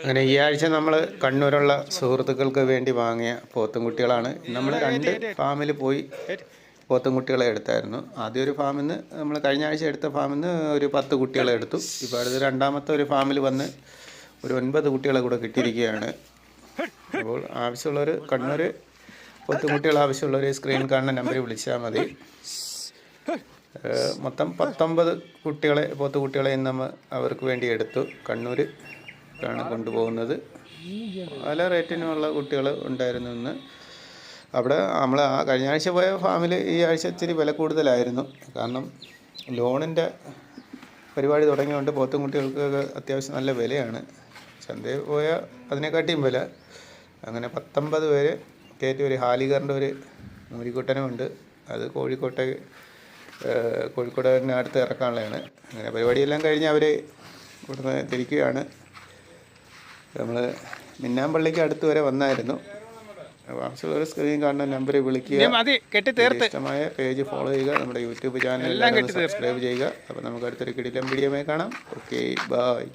അങ്ങനെ ഈ ആഴ്ച നമ്മൾ കണ്ണൂരുള്ള സുഹൃത്തുക്കൾക്ക് വേണ്ടി വാങ്ങിയ പോത്തുംകുട്ടികളാണ് നമ്മൾ രണ്ട് ഫാമിൽ പോയി പോത്തുംകുട്ടികളെ എടുത്തായിരുന്നു. ആദ്യം ഒരു ഫാമിൽ നിന്ന് നമ്മൾ കഴിഞ്ഞ ആഴ്ച എടുത്ത ഫാമിൽ നിന്ന് ഒരു പത്ത് കുട്ടികളെ എടുത്തു. ഇപ്പോൾ അടുത്ത രണ്ടാമത്തെ ഒരു ഫാമിൽ വന്ന് ഒരു ഒൻപത് കുട്ടികളെ കൂടെ കിട്ടിയിരിക്കുകയാണ്. അപ്പോൾ ആവശ്യമുള്ളവർ കണ്ണൂർ പോത്തുംകുട്ടികൾ ആവശ്യമുള്ളവർ സ്ക്രീൻ കാണുന്ന നമ്പറിൽ വിളിച്ചാൽ മതി. മൊത്തം പത്തൊമ്പത് കുട്ടികളെ പോത്തുകുട്ടികളെ നമ്മൾ അവർക്ക് വേണ്ടി എടുത്തു. കണ്ണൂർ ആണ് കൊണ്ടുപോകുന്നത്. പല റേറ്റിനുമുള്ള കുട്ടികൾ ഉണ്ടായിരുന്നു ഇന്ന്. അവിടെ നമ്മൾ ആ കഴിഞ്ഞ ആഴ്ച പോയ ഫാമിൽ ഈ ആഴ്ച ഇച്ചിരി വില കൂടുതലായിരുന്നു. കാരണം ലോണിന്റെ പരിപാടി തുടങ്ങിയതുകൊണ്ട് പോത്തും കുട്ടികൾക്കൊക്കെ അത്യാവശ്യം നല്ല വിലയാണ്. ചന്തയിൽ പോയ അതിനെക്കാട്ടിയും വില. അങ്ങനെ പത്തൊമ്പത് പേര് കയറ്റി ഒരു ഹാലികറിന്റെ ഒരു മൂരിക്കുട്ടനുമുണ്ട് അത് കോഴിക്കോട്ടെ കോഴിക്കോടിനടുത്ത് ഇറക്കാനുള്ളതാണ്. അങ്ങനെ പരിപാടിയെല്ലാം കഴിഞ്ഞ് അവർ ഇവിടുന്ന് തിരിക്കുകയാണ്. നമ്മൾ മിന്നാമ്പള്ളിക്ക് അടുത്ത് വരെ വന്നായിരുന്നു. അപ്പോൾ ആവശ്യമുള്ള സ്ക്രീൻ കാണുന്ന നമ്പറിൽ വിളിക്കുക. ഇഷ്ടമായ പേജ് ഫോളോ ചെയ്യുക. നമ്മുടെ യൂട്യൂബ് ചാനൽ സബ്സ്ക്രൈബ് ചെയ്യുക. അപ്പോൾ നമുക്ക് അടുത്തൊരു കിടിലം വീഡിയോമായി കാണാം. Okay bye